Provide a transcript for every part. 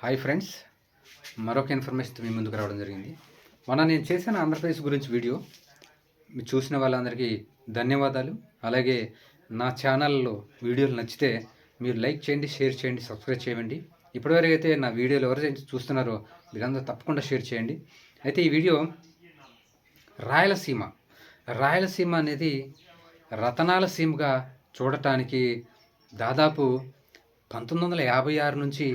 Hi friends. మరొక information మీ ముందుకు రావడం జరిగింది. మొన్న నేను చేసిన ఆంధ్రప్రదేశ్ గురించి వీడియో. మీరు చూసిన వాళ్ళందరికీ ధన్యవాదాలు. అలాగే నా ఛానల్లో వీడియోలు నచ్చితే మీరు లైక్ చేయండి షేర్ చేయండి సబ్స్క్రైబ్ చేయండి. ఇప్పటివరకు అయితే నా వీడియోలు ఎవరైతే చూస్తున్నారో మీరందరూ తప్పకుండా షేర్ చేయండి. అయితే ఈ వీడియో రాయలసీమ. రాయలసీమ అనేది రతనాల సీమగా చూడటానికి దాదాపు పంతొమ్మిది వందల యాభై ఆరు నుంచి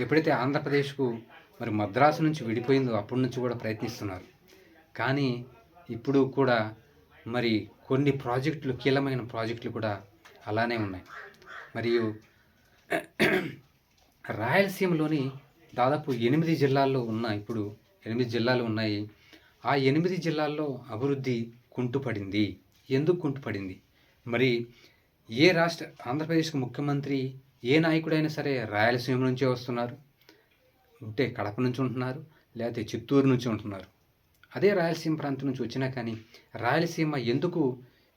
ఎప్పుడైతే ఆంధ్రప్రదేశ్కు మరి మద్రాసు నుంచి విడిపోయిందో అప్పటి నుంచి కూడా ప్రయత్నిస్తున్నారు. కానీ ఇప్పుడు కూడా మరి కొన్ని ప్రాజెక్టులు కీలమైన ప్రాజెక్టులు కూడా అలానే ఉన్నాయి. మరియు రాయలసీమలోని దాదాపు ఎనిమిది జిల్లాల్లో ఉన్న ఇప్పుడు ఎనిమిది జిల్లాలు ఉన్నాయి. ఆ ఎనిమిది జిల్లాల్లో అభివృద్ధి కుంటుపడింది. ఎందుకు కుంటుపడింది? మరి ఏ రాష్ట్ర ఆంధ్రప్రదేశ్కు ముఖ్యమంత్రి ఏ నాయకుడైనా సరే రాయలసీమ నుంచే వస్తున్నారు. ఉంటే కడప నుంచి ఉంటున్నారు లేకపోతే చిత్తూరు నుంచి ఉంటున్నారు. అదే రాయలసీమ ప్రాంతం నుంచి వచ్చినా కానీ రాయలసీమ ఎందుకు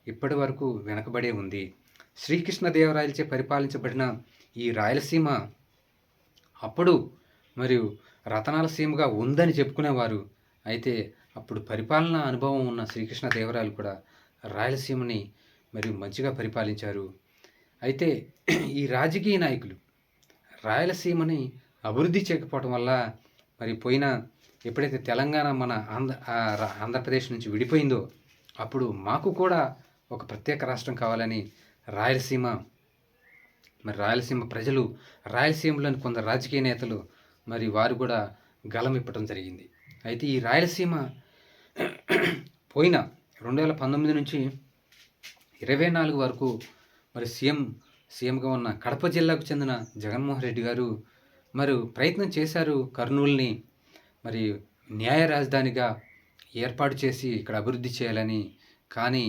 ఇప్పటి వరకు వెనకబడే ఉంది? శ్రీకృష్ణదేవరాయలచే పరిపాలించబడిన ఈ రాయలసీమ అప్పుడు మరియు రతనాల సీమగా ఉందని చెప్పుకునేవారు. అయితే అప్పుడు పరిపాలనా అనుభవం ఉన్న శ్రీకృష్ణదేవరాయలు కూడా రాయలసీమని మరియు మంచిగా పరిపాలించారు. అయితే ఈ రాజకీయ నాయకులు రాయలసీమని అభివృద్ధి చేయకపోవడం వల్ల మరి పోయిన ఎప్పుడైతే తెలంగాణ మన ఆంధ్ర ఆంధ్రప్రదేశ్ నుంచి విడిపోయిందో అప్పుడు మాకు కూడా ఒక ప్రత్యేక రాష్ట్రం కావాలని రాయలసీమ మరి రాయలసీమ ప్రజలు రాయలసీమలోని కొందరు రాజకీయ నేతలు మరి వారు కూడా గలం ఇప్పటం జరిగింది. అయితే ఈ రాయలసీమ పోయిన రెండు వేల పంతొమ్మిది నుంచి ఇరవై నాలుగు వరకు మరి సీఎం సీఎంగా ఉన్న కడప జిల్లాకు చెందిన జగన్మోహన్ రెడ్డి గారు మరి ప్రయత్నం చేశారు కర్నూలుని. మరి న్యాయ రాజధానిగా ఏర్పాటు చేసి ఇక్కడ అభివృద్ధి చేయాలని. కానీ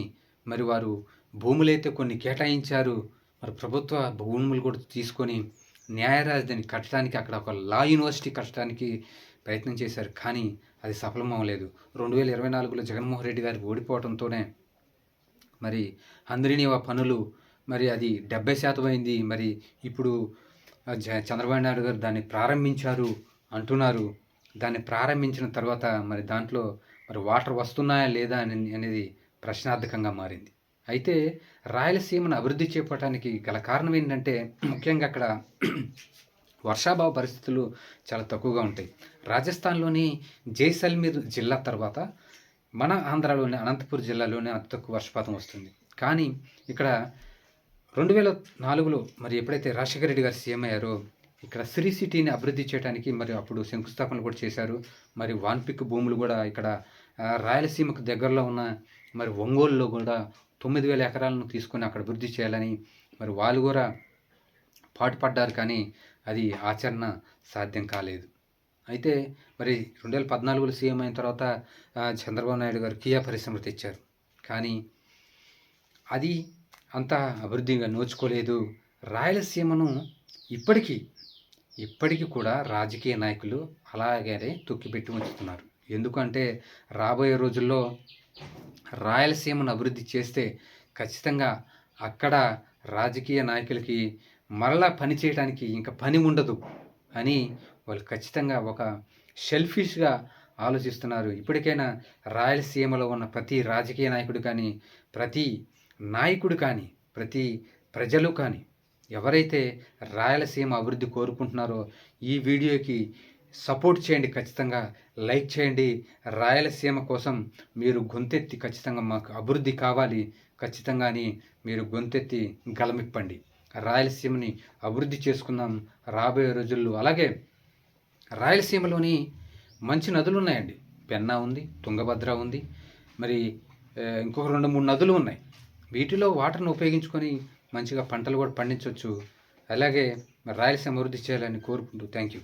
మరి వారు భూములైతే కొన్ని కేటాయించారు. మరి ప్రభుత్వ భూములు కూడా తీసుకొని న్యాయ రాజధాని కట్టడానికి అక్కడ ఒక లా యూనివర్సిటీ కట్టడానికి ప్రయత్నం చేశారు. కానీ అది సఫలం అవ్వలేదు. రెండు వేల ఇరవై నాలుగులో జగన్మోహన్ రెడ్డి గారికి ఓడిపోవడంతోనే మరి అందరినీవా పనులు మరి అది డెబ్బై శాతం అయింది. మరి ఇప్పుడు జ- చంద్రబాబు నాయుడు గారు దాన్ని ప్రారంభించారు అంటున్నారు. దాన్ని ప్రారంభించిన తర్వాత మరి దాంట్లో మరి వాటర్ వస్తున్నాయా లేదా అని అనేది ప్రశ్నార్థకంగా మారింది. అయితే రాయలసీమను అభివృద్ధి చేపట్టడానికి గల కారణం ఏంటంటే ముఖ్యంగా అక్కడ వర్షాభావ పరిస్థితులు చాలా తక్కువగా ఉంటాయి. రాజస్థాన్లోని జైసల్మీర్ జిల్లా తర్వాత మన ఆంధ్రాలోని అనంతపూర్ జిల్లాలోనే అతి తక్కువ వర్షపాతం వస్తుంది. కానీ ఇక్కడ రెండు వేల నాలుగులో మరి ఎప్పుడైతే రాజశేఖర రెడ్డి గారు సీఎం అయ్యారో ఇక్కడ శ్రీ సిటీని అభివృద్ధి చేయడానికి మరి అప్పుడు శంకుస్థాపన కూడా చేశారు. మరి వాన్పిక్ భూములు కూడా ఇక్కడ రాయలసీమకు దగ్గరలో ఉన్న మరి ఒంగోలులో కూడా తొమ్మిది వేల ఎకరాలను తీసుకొని అక్కడ అభివృద్ధి చేయాలని మరి వాళ్ళు కూడా పాటుపడ్డారు కానీ అది ఆచరణ సాధ్యం కాలేదు. అయితే మరి రెండు వేల పద్నాలుగులో సీఎం అయిన తర్వాత చంద్రబాబు నాయుడు గారు కియా పరిశ్రమ తెచ్చారు. కానీ అది అంత అభివృద్ధిగా నోచుకోలేదు. రాయలసీమను ఇప్పటికీ ఇప్పటికీ కూడా రాజకీయ నాయకులు అలాగే తొక్కిపెట్టి ఉంచుతున్నారు. ఎందుకంటే రాబోయే రోజుల్లో రాయలసీమను అభివృద్ధి చేస్తే ఖచ్చితంగా అక్కడ రాజకీయ నాయకులకి మరలా పని చేయడానికి ఇంకా పని ఉండదు అని వాళ్ళు ఖచ్చితంగా ఒక షెల్ఫిష్గా ఆలోచిస్తున్నారు. ఇప్పటికైనా రాయలసీమలో ఉన్న ప్రతి రాజకీయ నాయకుడు కానీ ప్రతి నాయకుడు కానీ ప్రతి ప్రజలు కానీ ఎవరైతే రాయలసీమ అభివృద్ధి కోరుకుంటున్నారో ఈ వీడియోకి సపోర్ట్ చేయండి ఖచ్చితంగా. లైక్ చేయండి. రాయలసీమ కోసం మీరు గొంతెత్తి ఖచ్చితంగా మాకు అభివృద్ధి కావాలి. ఖచ్చితంగా అని మీరు గొంతెత్తి గలమిప్పండి. రాయలసీమని అభివృద్ధి చేసుకుందాం రాబోయే రోజుల్లో. అలాగే రాయలసీమలోని మంచి నదులు ఉన్నాయండి. పెన్నా ఉంది తుంగభద్ర ఉంది. మరి ఇంకొక రెండు మూడు నదులు ఉన్నాయి. వీటిలో వాటర్ను ఉపయోగించుకొని మంచిగా పంటలు కూడా పండించవచ్చు అలాగే రాయలసీమ అభివృద్ధి చేయాలని కోరుకుంటూ థ్యాంక్ యూ